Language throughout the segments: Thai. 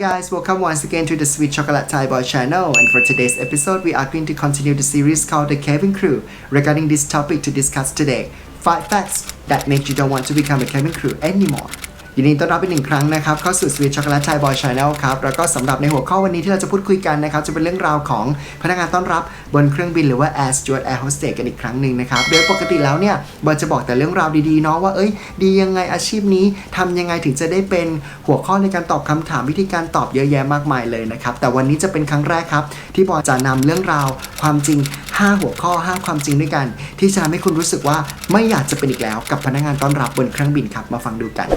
guys, welcome once again to the Sweet Chocolate Thai Boy channel. And for today's episode we are going to continue the series called The Cabin Crew regarding this topic to discuss today. 5 facts that make you don't want to become a cabin crew anymore ยินดีต้อนรับอีกหนึ่งครั้งนะครับเข้าสู่ Sweet Chocolate Thai Boy Channel ครับแล้วก็สำหรับในหัวข้อวันนี้ที่เราจะพูดคุยกันนะครับจะเป็นเรื่องราวของพนักงานต้อนรับบนเครื่องบินหรือว่า Air Steward Air Hostess กันอีกครั้งหนึ่งนะครับโดยปกติแล้วเนี่ยบอลจะบอกแต่เรื่องราวดีๆเนาะว่าเอ้ยดียังไงอาชีพนี้ทำยังไงถึงจะได้เป็นหัวข้อในการตอบคำถามวิธีการตอบเยอะแยะมากมายเลยนะครับแต่วันนี้จะเป็นครั้งแรกครับที่บอลจะนำเรื่องราวความจริง 5 หัวข้อ 5 ความจริงด้วยกัน ที่จะทำให้คุณรู้สึกว่าไม่อยากจะเป็นอีกแล้วกับพนักงานต้อนรับบนเครื่องบินครับมาฟังดูกัน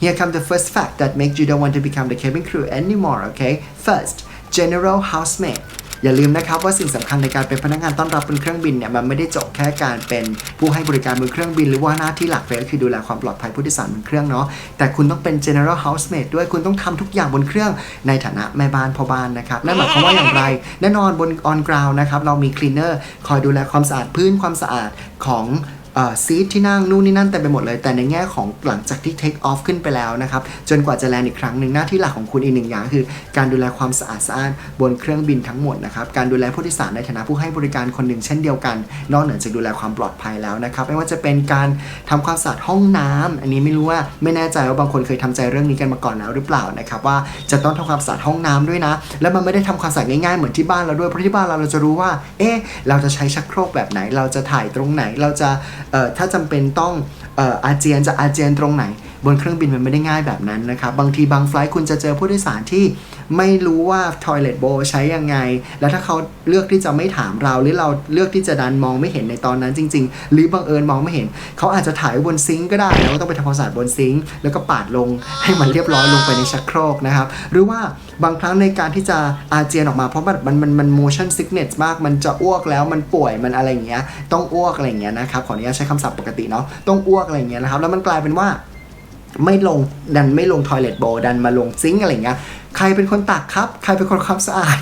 Here come the first fact that makes you don't want to become the cabin crew anymore, okay? First, general housemaid. อย่าลืมนะครับว่าสิ่งสำคัญในการเป็นพนักงานต้อนรับบนเครื่องบินเนี่ยมันไม่ได้จบแค่การเป็นผู้ให้บริการบนเครื่องบิน หรือว่าหน้าที่หลักเลยก็คือดูแลความปลอดภัยผู้โดยสารบนเครื่องเนาะแต่คุณต้องเป็น general housemaid ด้วยคุณต้องทำทุกอย่างบนเครื่องในฐานะแม่บ้านพ่อบ้านนะครับนั่นหมายความว่าอย่างไร แน่นอนบน on ground นะครับเรามี cleaner คอยดูแลความสะอาดพื้นความสะอาดของ ซีทที่นั่งนู่นนี่นั่นเต็มไปหมดเลย แต่ในแง่ของหลังจากที่ take off ขึ้นไปแล้วนะครับ จนกว่าจะแลนด์อีกครั้งหนึ่งหน้าที่หลักของคุณอีกหนึ่งอย่าง คือการดูแลความสะอาดสะอ้านบนเครื่องบินทั้งหมดนะครับ การดูแลผู้โดยสารในฐานะผู้ให้บริการคนหนึ่งเช่นเดียวกัน นอกเหนือจากดูแลความปลอดภัยแล้วนะครับ ไม่ว่าจะเป็นการทำความสะอาดห้องน้ำอันนี้ไม่รู้ว่าไม่แน่ใจว่าบางคนเคยทำใจเรื่องนี้กันมาก่อนแล้วหรือเปล่านะครับว่าจะต้องทำความสะอาดห้องน้ำด้วยนะ แล้วมันไม่ได้ทำความสะอาดง่ายๆเหมือนที่บ้านเราด้วยเพราะที่บ้านเราเราจะรู้ว่า เอ๊ะเราจะใช้ชักโครกแบบไหน เราจะถ่ายตรงไหนเราจะถ้าจำเป็นต้องเอ่ออาเจียนจะอาเจียนตรงไหนบนเครื่องบินมันไม่ได้ง่ายแบบนั้นนะครับ บางทีบางไฟล์คุณจะเจอผู้โดยสารที่ไม่รู้ว่า toilet bowl ใช้ยังไง แล้วถ้าเขาเลือกที่จะไม่ถามเรา หรือเราเลือกที่จะดันมองไม่เห็นในตอนนั้นจริง ๆ หรือบังเอิญมองไม่เห็น เขาอาจจะถ่ายบนซิงก์ก็ได้แล้วก็ต้องไปทำความสะอาดบนซิงก์แล้วก็ปาดลงให้มันเรียบร้อยลงไปในชักโครกนะครับ หรือว่าบางครั้งในการที่จะอาเจียนออกมาเพราะมันมันมันมัน motion sickness มาก มันจะอ้วกแล้วมันป่วยมันอะไรอย่างเงี้ยต้องอ้วกอะไรอย่างเงี้ยนะครับขออนุญาตใช้คำศัพท์ปกติเนาะต้องอ้วกอะไรอย่างเงี้ยนะครับแล้วมันกลายเป็นว่า ไม่ลงดันไม่ลงทอยเลทโบดันมาลงซิงค์อะไรเงี้ย ใครเป็นคนตักครับ ใครเป็นคนความสะอาด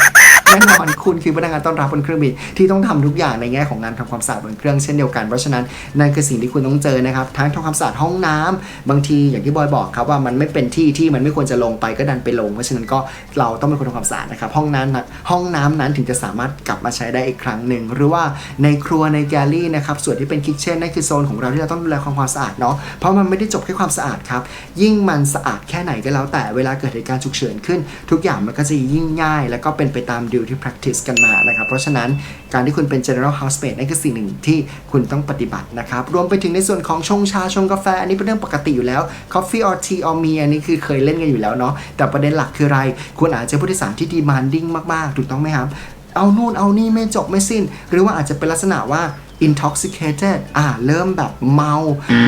แน่นอนคุณคือพนักงานต้อนรับบนเครื่องบินที่ต้องทำทุกอย่างในแง่ของงานทำความสะอาดบนเครื่องเช่นเดียวกัน เพราะฉะนั้นนั่นคือสิ่งที่คุณต้องเจอนะครับ ทั้งทำความสะอาดห้องน้ำบางทีอย่างที่บอยบอกครับว่ามันไม่เป็นที่ที่มันไม่ควรจะลงไปก็ดันไปลง เพราะฉะนั้นก็เราต้องเป็นคนทำความสะอาดนะครับห้องน้ำนั้นห้องน้ำนั้นถึงจะสามารถกลับมาใช้ได้อีกครั้งหนึ่งหรือว่าในครัวในแกลลี่นะครับส่วนที่เป็นคิทเช่นนั่นคือโซนของเราที่เราต้องดูแลความความสะอาดเนาะเพราะมันไม่ได้จบแค่ความสะอาดครับยิ่งมันสะอาดแค่ไหนก็แล้วแต่เวลาเกิดเหตุการณ์ฉุกเฉินขึ้น ทุกอย่างมันก็จะยิ่งง่าย แล้วก็เป็นไปตามดวที่ practice กันมานะครับ เพราะฉะนั้นการที่คุณเป็น general housemaid นั่นคือสิ่งหนึ่งที่คุณต้องปฏิบัตินะครับ รวมไปถึงในส่วนของชงชาชงกาแฟ อันนี้เป็นเรื่องปกติอยู่แล้ว coffee or tea or me อันนี้คือเคยเล่นกันอยู่แล้วเนาะแต่ประเด็นหลักคืออะไร คุณอาจจะผู้โดยสารที่ demanding มาก ๆ ถูกต้องไหมครับ เอานู่นเอานี่ไม่จบไม่สิ้น หรือว่าอาจจะเป็นลักษณะว่า intoxicated อ่าเริ่มแบบเมา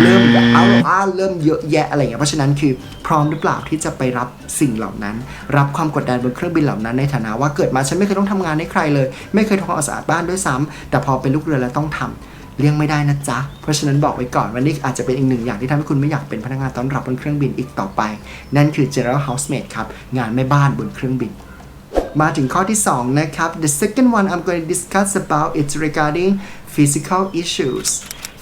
เริ่มแบบเอาอ่าเริ่มเยอะแยะอะไรอย่างเงี้ยเพราะฉะนั้นคือพร้อมหรือเปล่าที่จะไปรับสิ่งเหล่านั้น รับความกดดันบนเครื่องบินเหล่านั้นในฐานะว่าเกิดมาฉันไม่เคยต้องทำงานให้ใครเลย ไม่เคยทำความสะอาดบ้านด้วยซ้ำแต่พอเป็นลูกเรือแล้วต้องทำเลี่ยงไม่ได้นะจ๊ะ เพราะฉะนั้นบอกไว้ก่อนวันนี้อาจจะเป็นอีกหนึ่งอย่างที่ทำให้คุณไม่อยากเป็นพนักงานต้อนรับบนเครื่องบินอีกต่อไป นั่นคือ general housemaid ครับ งานแม่บ้านบนเครื่องบิน มาถึงข้อที่ 2 นะครับ the second one I'm going to discuss about it's regarding physical issues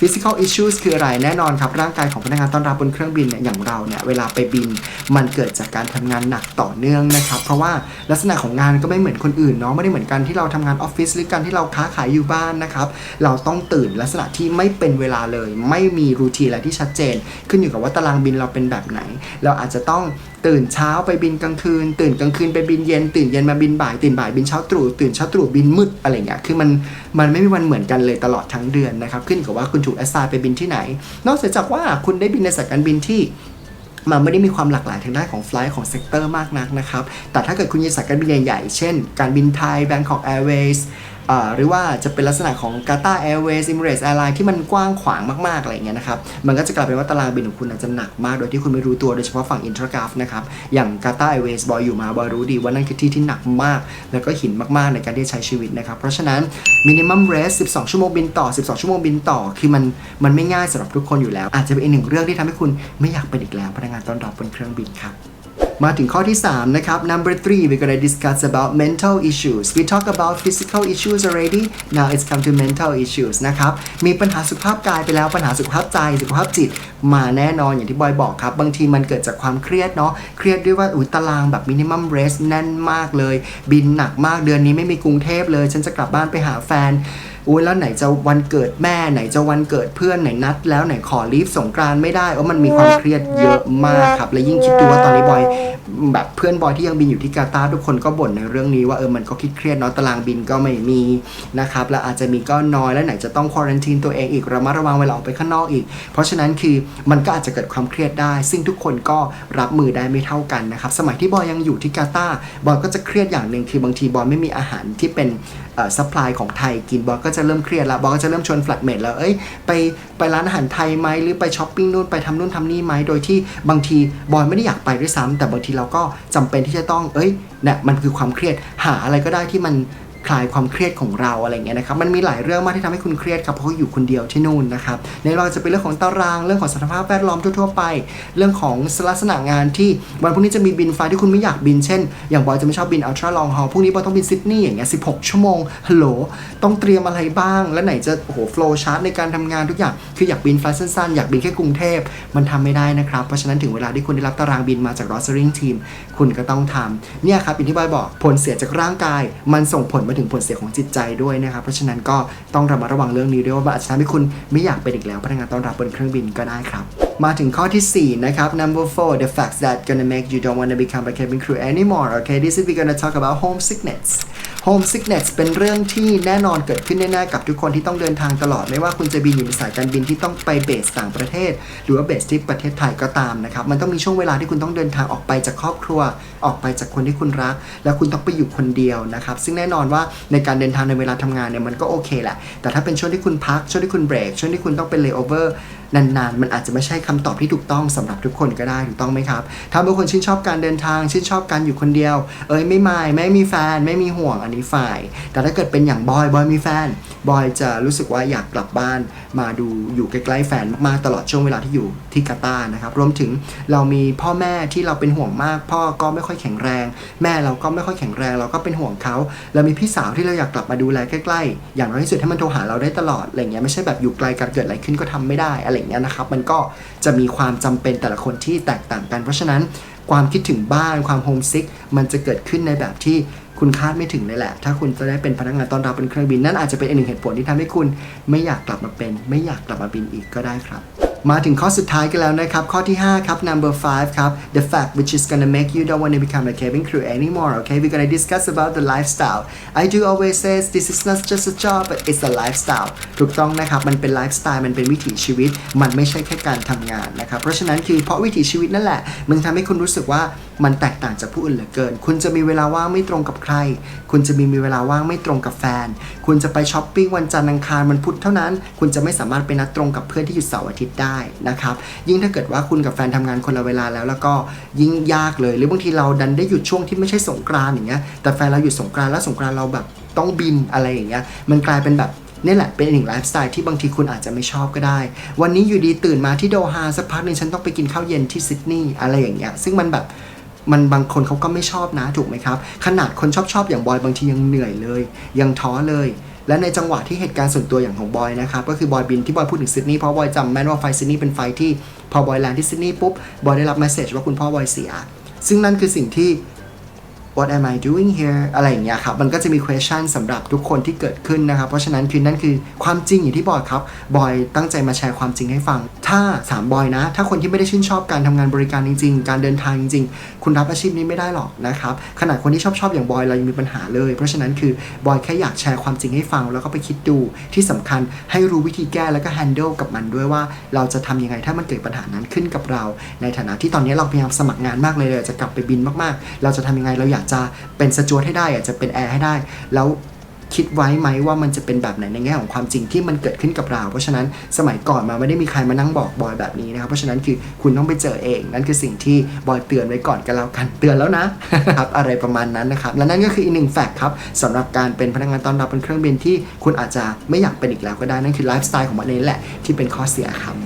physical issues คืออะไรแน่นอนครับ ร่างกายของพนักงานต้อนรับบนเครื่องบินเนี่ยอย่างเราเนี่ย เวลาไปบินมันเกิดจากการทำงานหนักต่อเนื่องนะครับ เพราะว่าลักษณะของงานก็ไม่เหมือนคนอื่นเนาะไม่ได้เหมือนกันที่เราทำงานออฟฟิศหรือการที่เราค้าขายอยู่บ้านนะครับ เราต้องตื่นลักษณะที่ไม่เป็นเวลาเลย ไม่มีรูทีนอะไรที่ชัดเจน ขึ้นอยู่กับว่าตารางบินเราเป็นแบบไหน เราอาจจะต้อง ตื่นเช้าไปบินกลางคืน ตื่นกลางคืนไปบินเย็น ตื่นเย็นมาบินบ่าย ตื่นบ่ายบินเช้าตรู่ ตื่นเช้าตรู่บินมืดอะไรเงี้ย คือมันมันไม่มีวันเหมือนกันเลยตลอดทั้งเดือนนะครับ ขึ้นกับว่าคุณถูกแอสไซน์ไปบินที่ไหน นอกจากว่าคุณได้บินในสายการบินที่มันไม่ได้มีความหลากหลายทางด้านของไฟล์ของเซกเตอร์มากนักนะครับ แต่ถ้าเกิดคุณมีสายการบินใหญ่ๆ เช่น การบินไทย Bangkok Airways หรือว่าจะเป็นลักษณะของ Qatar Airways Emirates Airlines ที่มันกว้างขวางมากๆอะไรเงี้ยนะครับมันก็จะกลายเป็นว่าตารางบินของคุณอาจจะหนักมากโดยที่คุณไม่รู้ตัวโดยเฉพาะฝั่ง Intragaf นะครับอย่าง Qatar Airways บอยอยู่มาบอยรู้ดีว่านั่นคือที่ที่หนักมาก แล้วก็หินมากๆในการที่ใช้ชีวิตนะครับเพราะฉะนั้น minimum rest 12 ชั่วโมงบินต่อ 12 ชั่วโมงบินต่อ คือมันมันไม่ง่ายสำหรับทุกคนอยู่แล้ว อาจจะเป็นอีกหนึ่งเรื่องที่ทำให้คุณไม่อยากเป็นอีกแล้วพนักงานต้อนรับบนเครื่องบินครับ มาถึงข้อที่ 3 นะครับ number three we're gonna discuss about mental issues we talk about physical issues already now it's come to mental issues นะครับ มีปัญหาสุขภาพกายไปแล้วปัญหาสุขภาพใจสุขภาพจิต มาแน่นอนอย่างที่บอยบอกครับ บางทีมันเกิดจากความเครียดเนาะเครียดด้วยว่าอุยตารางแบบ minimum rest แน่นมากเลย บินหนักมากเดือนนี้ไม่มีกรุงเทพเลย ฉันจะกลับบ้านไปหาแฟน อุ้ยแล้วไหนจะวันเกิดแม่ไหนจะวันเกิดเพื่อนไหนนัด แล้วไหนขอลีฟสงกรานไม่ได้ว่ามันมีความเครียดเยอะมากครับ และยิ่งคิดดูว่าตอนนี้บอยแบบเพื่อนบอยที่ยังบินอยู่ที่กาตาร์ทุกคนก็บ่นในเรื่องนี้ว่าเออมันก็คิดเครียดเนาะตารางบินก็ไม่มีนะครับแล้วอาจจะมีก็น้อยแล้วไหนจะต้องควอรันทีนตัวเองอีกระมัดระวังเวลาออกไปข้างนอกอีก เพราะฉะนั้นคือมันก็อาจจะเกิดความเครียดได้ ซึ่งทุกคนก็รับมือได้ไม่เท่ากันนะครับสมัยที่บอยยังอยู่ที่กาตาร์บอยก็จะเครียดอย่างหนึ่งคือบางทีบอยไม่มีอาหารที่เป็นซัพพลายของไทยกินบอสก็จะเริ่มเครียดแล้วบอสก็จะเริ่มชวนแฟลตเมทแล้วเอ้ยไปไปร้านอาหารไทยไหมหรือไปช้อปปิ้งนู่นไปทำนู่นทำนี่ไหมโดยที่บางทีบอยไม่ได้อยากไปด้วยซ้ำแต่บางทีเราก็จำเป็นที่จะต้องเอ้ยเนี่ยมันคือความเครียดหาอะไรก็ได้ที่มัน คลายความเครียดของเราอะไรเงี้ยนะครับมันมีหลายเรื่องมากที่ทำให้คุณเครียดครับเพราะว่าอยู่คนเดียวที่นู่นนะครับในเราจะเป็นเรื่องของตารางเรื่องของสภาพแวดล้อมทั่วๆไป เรื่องของลักษณะงานที่วันพรุ่งนี้จะมีบินไฟที่คุณไม่อยากบินเช่น อย่างบอยจะไม่ชอบบินอัลตร้าลองฮอลพรุ่งนี้บอยต้องบินซิดนีย์อย่างเงี้ย16ชั่วโมงฮัลโหลต้องเตรียมอะไรบ้าง แล้วไหนจะโอ้โหโฟล์ชาร์ตในการทำงานทุกอย่างคืออยากบินไฟสั้นๆอยากบินแค่กรุงเทพมันทำไม่ได้นะครับเพราะฉะนั้นถึงเวลาที่คุณได้รับตารางบินมาจากรอสเซอริงทีมคุณก็ต้องทำเนี่ยครับอย่างที่บอยบอกผลเสียจากร่างกาย มันส่งผลมาถึงผลเสียของจิตใจด้วยนะครับ เพราะฉะนั้นก็ต้องระมัดระวังเรื่องนี้ด้วยว่าอาจจะทำให้คุณไม่อยากเป็นอีกแล้วพนักงานต้อนรับบนเครื่องบินก็ได้ครับ มาถึงข้อที่ 4 นะครับ number four the facts that gonna make you don't wanna become a cabin crew anymore okay this is we gonna talk about homesickness homesickness เป็นเรื่องที่แน่นอนเกิดขึ้นแน่ๆกับทุกคนที่ต้องเดินทางตลอด ไม่ว่าคุณจะบินอยู่ในสายการบินที่ต้องไปเบสต่างประเทศ หรือว่าเบสที่ประเทศไทยก็ตามนะครับ มันต้องมีช่วงเวลาที่คุณต้องเดินทางออกไปจากครอบครัว ออกไปจากคนที่คุณรัก แล้วคุณต้องไปอยู่คนเดียวนะครับ ซึ่งแน่นอนว่าในการเดินทางในเวลาทำงานเนี่ยมันก็โอเคแหละ แต่ถ้าเป็นช่วงที่คุณพัก ช่วงที่คุณเบรก ช่วงที่คุณต้องเป็นเลเวอร์นานๆ มันอาจจะไม่ใช่คำตอบที่ถูกต้องสำหรับทุกคนก็ได้ถูกต้องไหมครับ ถ้าบางคนชื่นชอบการเดินทาง ชื่นชอบการอยู่คนเดียว เอ้ยไม่มายไม่มีแฟนไม่มีห่วงอันี้ฝ่ายแต่ถ้าเกิดเป็นอย่างบอยบอยมีแฟนบอยจะรู้สึกว่าอยากกลับบ้านมาดูอยู่ใกล้ๆแฟนมากๆตลอดช่วงเวลาที่อยู่ที่กาตาร์นะครับรวมถึงเรามีพ่อแม่ที่เราเป็นห่วงมาก พ่อก็ไม่ค่อยแข็งแรง แม่เราก็ไม่ค่อยแข็งแรง เราก็เป็นห่วงเขาเรามีพี่สาวที่เราอยากกลับมาดูแลใกล้ๆ อย่างน้อยที่สุดให้มันโทรหาเราได้ตลอดอะไรเงี้ยไม่ใช่แบบอยู่ไกลกันเกิดอะไรขึ้นก็ทำไม่ได้อะไรเงี้ยนะครับมันก็จะมีความจำเป็นแต่ละคนที่แตกต่างกัน เพราะฉะนั้นความคิดถึงบ้านความโฮมซิกมันจะเกิดขึ้นในแบบที่ คุณคาดไม่ถึงเลยแหละ ถ้าคุณจะได้เป็นพนักงานต้อนรับบนเครื่องบินนั่นอาจจะเป็นอีกหนึ่งเหตุผลที่ทำให้คุณไม่อยากกลับมาเป็น ไม่อยากกลับมาบินอีกก็ได้ครับ มาถึงข้อสุดท้ายกันแล้วนะครับ ข้อที่ 5 ครับ number 5 ครับ the fact which is gonna make you don't want to become a cabin crew anymore okay we're gonna discuss about the lifestyle I do always say this is not just a job but it's a lifestyle ถูกต้องนะครับ มันเป็นไลฟ์สไตล์มันเป็นวิถีชีวิต มันไม่ใช่แค่การทำงานนะครับ เพราะฉะนั้นคือเพราะวิถีชีวิตนั่นแหละ มันทำให้คุณรู้สึกว่ามันแตกต่างจากผู้อื่นเหลือเกิน คุณจะมีเวลาว่างไม่ตรงกับใคร คุณจะมีมีเวลาว่างไม่ตรงกับแฟน คุณจะไปช้อปปิ้งวันจันทร์อังคารวันพุธเท่านั้น คุณจะไม่สามารถไปนัดตรงกับเพื่อนที่หยุดเสาร์อาทิตย์ได้นะครับ ยิ่งถ้าเกิดว่าคุณกับแฟนทำงานคนละเวลาแล้ว แล้วก็ยิ่งยากเลย หรือบางทีเราดันได้หยุดช่วงที่ไม่ใช่สงกรานอย่างเงี้ยแต่แฟนเราหยุดสงกรานแล้วสงกรานเราแบบต้องบินอะไรอย่างเงี้ยมันกลายเป็นแบบนี่แหละเป็นอีกหนึ่งไลฟ์สไตล์ที่บางทีคุณอาจจะไม่ชอบก็ได้ วันนี้อยู่ดีตื่นมาที่โดฮาสักพักหนึ่งฉันต้องไปกินข้าวเย็นที่ซิดนีย์อะไรอย่างเงี้ยซึ่งมันแบบมันบางคนเขาก็ไม่ชอบนะถูกไหมครับ ขนาดคนชอบชอบอย่างบอยบางทียังเหนื่อยเลย ยังท้อเลย และในจังหวะที่เหตุการณ์ส่วนตัวอย่างของบอยนะครับก็คือบอยบินที่บอยพูดถึงซิดนีย์เพราะบอยจำแม่นว่าไฟซิดนีย์เป็นไฟที่พอบอยแลนด์ที่ซิดนีย์ปุ๊บบอยได้รับเมสเซจว่าคุณพ่อบอยเสีย ซึ่งนั่นคือสิ่งที่ what am I doing here อะไรอย่างเงี้ยครับ มันก็จะมี question สำหรับทุกคนที่เกิดขึ้นนะครับ เพราะฉะนั้นคือนั่นคือความจริงอย่างที่บอกครับ บอยตั้งใจมาแชร์ความจริงให้ฟัง ถ้าถามบอยนะ ถ้าคนที่ไม่ได้ชื่นชอบการทำงานบริการจริง ๆ การเดินทางจริง ๆ คุณรับอาชีพนี้ไม่ได้หรอกนะครับ ขนาดคนที่ชอบชอบอย่างบอยเรายังมีปัญหาเลย เพราะฉะนั้นคือบอยแค่อยากแชร์ความจริงให้ฟัง แล้วก็ไปคิดดูที่สำคัญให้รู้วิธีแก้แล้วก็ handle กับมันด้วยว่า เราจะทำยังไงถ้ามันเกิดปัญหานั้นขึ้นกับเรา ในฐานะที่ตอนนี้เราพยายามสมัครงานมากเลยเราจะกลับไปบินมากๆ เราจะทำยังไงเราอยากจะเป็นสจวตให้ได้อยากจะเป็นแอร์ให้ได้ แล้วคิดไว้ไหมว่ามันจะเป็นแบบไหนในแง่ของความจริงที่มันเกิดขึ้นกับเรา เพราะฉะนั้นสมัยก่อนมาไม่ได้มีใครมานั่งบอกบอยแบบนี้นะครับ เพราะฉะนั้นคือคุณต้องไปเจอเอง นั่นคือสิ่งที่บอยเตือนไว้ก่อนกันแล้วกันเตือนแล้วนะครับอะไรประมาณนั้นนะครับ และนั่นก็คืออีกหนึ่งแฟกต์ครับสำหรับการเป็นพนักงานต้อนรับบนเครื่องบินที่คุณอาจจะไม่อยากเป็นอีกแล้วก็ได้นั่นคือไลฟ์สไตล์ของมันเองแหละที่เป็นข้อเสียครับ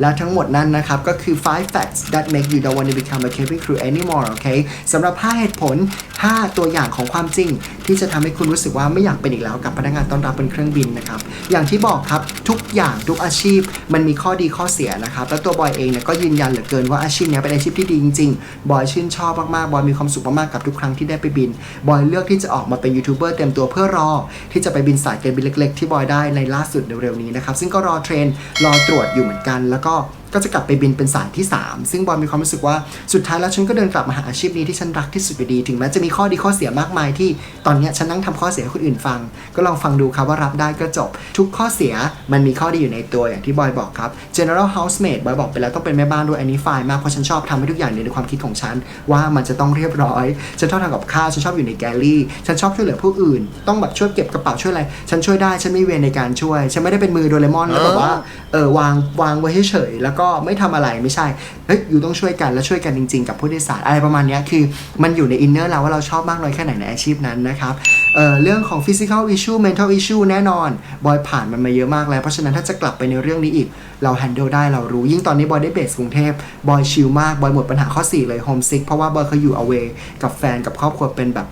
และทั้งหมดนั้นนะครับก็คือ 5 facts that make you don't want to become a cabin crew anymore โอเคสำหรับ 5 เหตุผล 5 ตัวอย่างของความจริง ที่จะทำให้คุณรู้สึกว่าไม่อยากเป็นอีกแล้วกับพนักงานต้อนรับบนเครื่องบินนะครับอย่างที่บอกครับทุกอย่างทุกอาชีพ มันมีข้อดีข้อเสียนะครับแล้วตัวบอยเองเนี่ยก็ยืนยันเหลือเกินว่าอาชีพเนี้ยเป็นอาชีพที่ดีจริงๆบอยชื่นชอบมากๆบอยมีความสุขมากๆกับทุกครั้งที่ได้ไปบินบอยเลือกที่จะออกมาเป็นยูทูบเบอร์เต็มตัวเพื่อรอ ที่จะไปบินสายการบินเล็ก ๆ ที่บอยได้ในล่าสุดเร็วๆนี้นะครับซึ่งก็รอเทรนรอตรวจอยู่เหมือนกัน แล้วก็ ก็จะกลับไปบินเป็นสายที่ 3 ซึ่งบอยมีความรู้สึกว่าสุดท้ายแล้วฉันก็เดินกลับมาหาอาชีพนี้ที่ฉันรักที่สุดอยู่ดี ถึงแม้จะมีข้อดีข้อเสียมากมายที่ตอนนี้ฉันนั่งทำข้อเสียให้คนอื่นฟัง ก็ลองฟังดูครับว่ารับได้ก็จบ ทุกข้อเสียมันมีข้อดีอยู่ในตัวอย่างที่บอยบอกครับ general housemaid บอยบอกไปแล้วต้องเป็นแม่บ้านด้วยอันนี้ฝ่ายมากเพราะฉันชอบทำให้ทุกอย่างในความคิดของฉัน ว่ามันจะต้องเรียบร้อยฉันชอบทำกับข้าวฉันชอบอยู่ในแกลลี่ฉันชอบช่วยเหลือผู้อื่น ต้องแบบช่วยเก็บกระเป๋าช่วยอะไรฉันช่วยได้ฉันไม่เวรในการช่วย ฉันไม่ได้เป็นมือโดเรมอนแล้วแบบว่าเออวางวางไว้เฉยแล้วก็ไม่ทำอะไรไม่ใช่เฮ้ยอยู่ต้องช่วยกันและช่วยกันจริง ๆ กับผู้โดยสารอะไรประมาณนี้คือ มันอยู่ในอินเนอร์เราว่าเราชอบมากน้อยแค่ไหนในอาชีพนั้นนะครับเเรื่องของ physical issue mental issue แน่นอนบอยผ่านมันมาเยอะมากแล้ว เพราะฉะนั้นถ้าจะกลับไปในเรื่องนี้อีก เรา handle ได้เรารู้ ยิ่งตอนนี้บอยได้เบสกรุงเทพบอยชิลมากบอยหมดปัญหาข้อ 4 เลย homesick เพราะว่าบอยเคยอยู่ away กับแฟนกับครอบครัวเป็นแบบ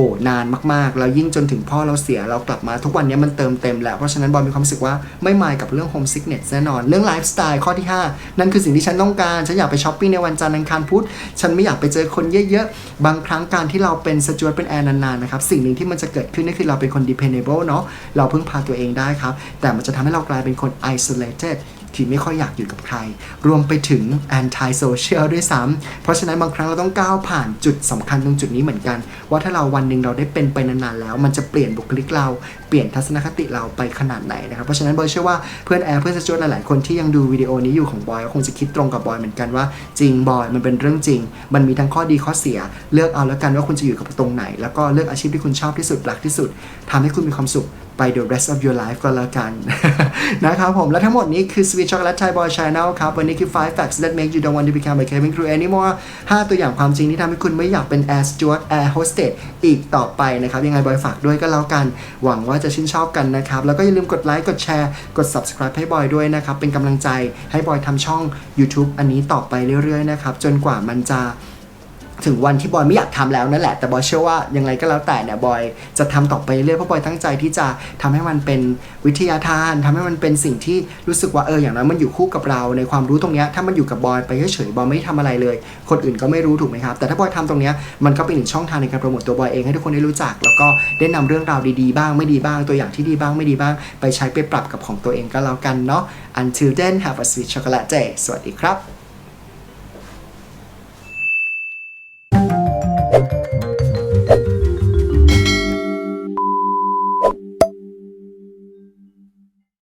อ้นานมากๆ แล้วยิ่งจนถึงพ่อเราเสียเรากลับมาทุกวันนี้มันเติมเต็มแล้ว เพราะฉะนั้นบอยมีความรู้สึกว่าไม่มายกับเรื่อง home sickness แน่นอน เรื่องไลฟ์สไตล์ข้อที่ 5 นั่นคือสิ่งที่ฉันต้องการ ฉันอยากไปช้อปปิ้งในวันจันทร์อังคารพุธฉันไม่อยากไปเจอคนเยอะๆ บางครั้งการที่เราเป็นสจวตเป็นแอร์นานๆนะครับสิ่งหนึ่งที่มันจะเกิดขึ้นนั่นคือเราเป็นคน dependable เนาะเราพึ่งพาตัวเองได้ครับแต่มันจะทำให้เรากลายเป็นคน isolated ที่ไม่ค่อยอยากอยู่กับใคร รวมไปถึง anti social ด้วยซ้ำเพราะฉะนั้นบางครั้งเราต้องก้าวผ่านจุดสำคัญตรงจุดนี้เหมือนกัน ว่าถ้าเราวันหนึ่งเราได้เป็นไปนานๆแล้ว มันจะเปลี่ยนบุคลิกเราเปลี่ยนทัศนคติเราไปขนาดไหนนะครับ เพราะฉะนั้นบอยเชื่อว่าเพื่อนแอร์เพื่อนสจวตหลายๆคนที่ยังดูวิดีโอนี้อยู่ของบอยก็คงจะคิดตรงกับบอยเหมือนกันว่าจริงบอยมันเป็นเรื่องจริง มันมีทั้งข้อดีข้อเสีย เลือกเอาแล้วกันว่าคุณจะอยู่กับตรงไหน แล้วก็เลือกอาชีพที่คุณชอบที่สุดรักที่สุดทำให้คุณมีความสุข ไป the rest of your life ก็แล้วกัน นะครับผม และทั้งหมดนี้คือ Sweet Chocolate Thai Boy Channel ครับ วันนี้คือ 5 facts that make you don't want to become a cabin crew anymore 5 ตัวอย่างความจริงที่ทำให้คุณไม่อยากเป็น air steward air hostess อีกต่อไปนะครับ ยังไงบอยฝากด้วยก็แล้วกัน หวังว่าจะชื่นชอบกันนะครับ แล้วก็อย่าลืมกดไลค์กดแชร์กด subscribe ให้บอยด้วยนะครับ เป็นกำลังใจให้บอยทำช่อง YouTube อันนี้ต่อไปเรื่อยๆนะครับจนกว่ามันจะ ถึงวันที่บอยไม่อยากทำแล้วนั่นแหละ แต่บอยเชื่อว่ายังไงก็แล้วแต่เนี่ยบอยจะทำต่อไปเรื่อยเพราะบอยตั้งใจที่จะทำให้มันเป็นวิทยาทานทำให้มันเป็นสิ่งที่รู้สึกว่าเอออย่างน้อยมันอยู่คู่กับเราในความรู้ตรงนี้ถ้ามันอยู่กับบอยไปเฉยๆบอยไม่ทำอะไรเลย คนอื่นก็ไม่รู้ถูกไหมครับ แต่ถ้าบอยทำตรงนี้มันก็เป็นอีกช่องทางในการโปรโมตตัวบอยเองให้ทุกคนได้รู้จัก แล้วก็ได้นำเรื่องราวดีๆบ้างไม่ดีบ้างตัวอย่างที่ดีบ้างไม่ดีบ้าง ไปใช้ไปปรับกับของตัวเองก็แล้วกันเนาะ until then have a sweet chocolate day สวัสดีครับ